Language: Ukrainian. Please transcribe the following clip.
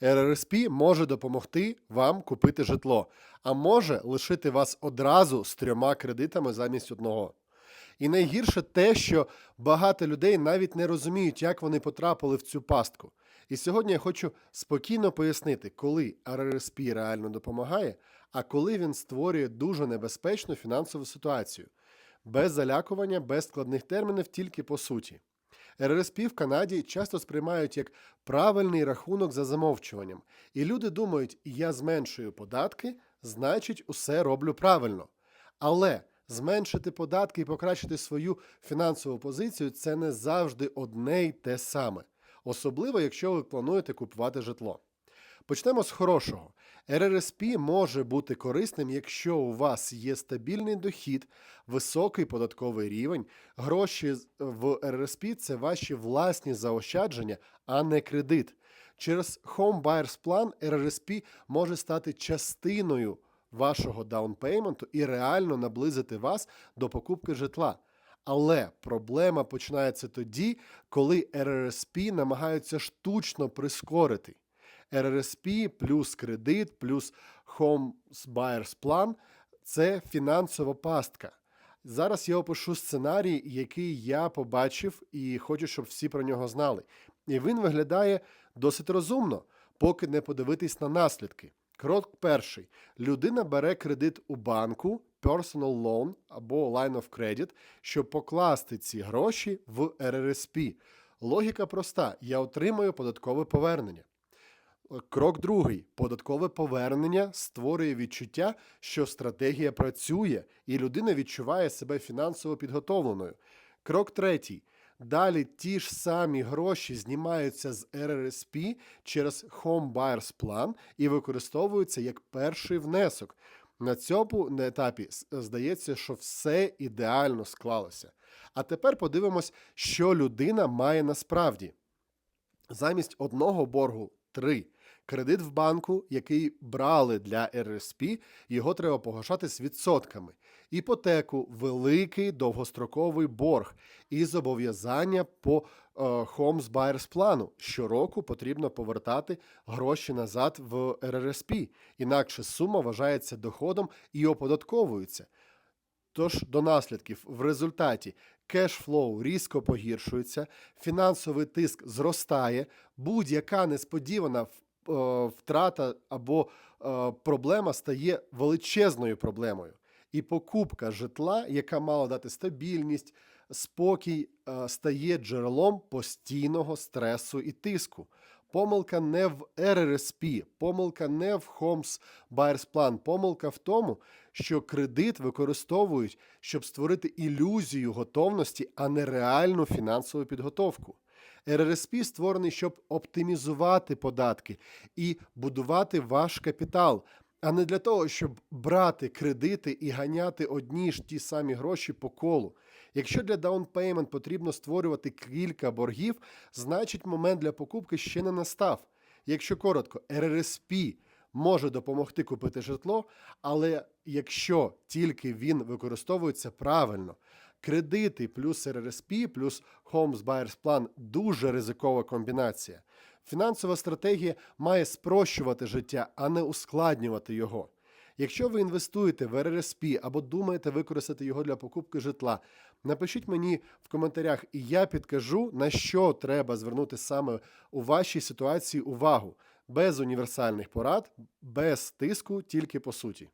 РРСП може допомогти вам купити житло, а може лишити вас одразу з трьома кредитами замість одного. І найгірше те, що багато людей навіть не розуміють, як вони потрапили в цю пастку. І сьогодні я хочу спокійно пояснити, коли РРСП реально допомагає, а коли він створює дуже небезпечну фінансову ситуацію. Без залякування, без складних термінів, тільки по суті. РРСП в Канаді часто сприймають як правильний рахунок за замовчуванням. І люди думають, я зменшую податки, значить, усе роблю правильно. Але зменшити податки і покращити свою фінансову позицію це не завжди одне й те саме, особливо якщо ви плануєте купувати житло. Почнемо з хорошого. РРСП може бути корисним, якщо у вас є стабільний дохід, високий податковий рівень. Гроші в РРСП це ваші власні заощадження, а не кредит. Через Home Buyers Plan РРСП може стати частиною вашого даунпейменту і реально наблизити вас до покупки житла. Але проблема починається тоді, коли РРСП намагаються штучно прискорити. РРСП плюс кредит, плюс Home Buyers Plan – це фінансова пастка. Зараз я опишу сценарій, який я побачив, і хочу, щоб всі про нього знали. І він виглядає досить розумно, поки не подивитись на наслідки. Крок перший: людина бере кредит у банку, personal loan або line of credit, щоб покласти ці гроші в РРСП. Логіка проста: я отримаю податкове повернення. Крок другий. Податкове повернення створює відчуття, що стратегія працює, і людина відчуває себе фінансово підготовленою. Крок третій. Далі ті ж самі гроші знімаються з РРСП через Home Buyers Plan і використовуються як перший внесок. На цьому на етапі здається, що все ідеально склалося. А тепер подивимось, що людина має насправді замість одного боргу три. Кредит в банку, який брали для РСП, його треба погашати з відсотками. Іпотеку великий довгостроковий борг і зобов'язання по е, Homes Buyers плану. Щороку потрібно повертати гроші назад в РРСП, інакше сума вважається доходом і оподатковується. Тож до наслідків в результаті кешфлоу різко погіршується, фінансовий тиск зростає, будь-яка несподівана втрата або е, проблема стає величезною проблемою. І покупка житла, яка мала дати стабільність, спокій, е, стає джерелом постійного стресу і тиску. Помилка не в РРСП, помилка не в Homes Buyers Plan, помилка в тому, що кредит використовують, щоб створити ілюзію готовності, а не реальну фінансову підготовку. РРСП створений, щоб оптимізувати податки і будувати ваш капітал, а не для того, щоб брати кредити і ганяти одні ж ті самі гроші по колу. Якщо для даунпеймент потрібно створювати кілька боргів, значить момент для покупки ще не настав. Якщо коротко, РРСП може допомогти купити житло, але якщо тільки він використовується правильно, кредити плюс РРСП плюс Homes Buyers Plan – дуже ризикова комбінація. Фінансова стратегія має спрощувати життя, а не ускладнювати його. Якщо ви інвестуєте в РРСП або думаєте використати його для покупки житла, напишіть мені в коментарях, і я підкажу, на що треба звернути саме у вашій ситуації увагу. Без універсальних порад, без тиску, тільки по суті.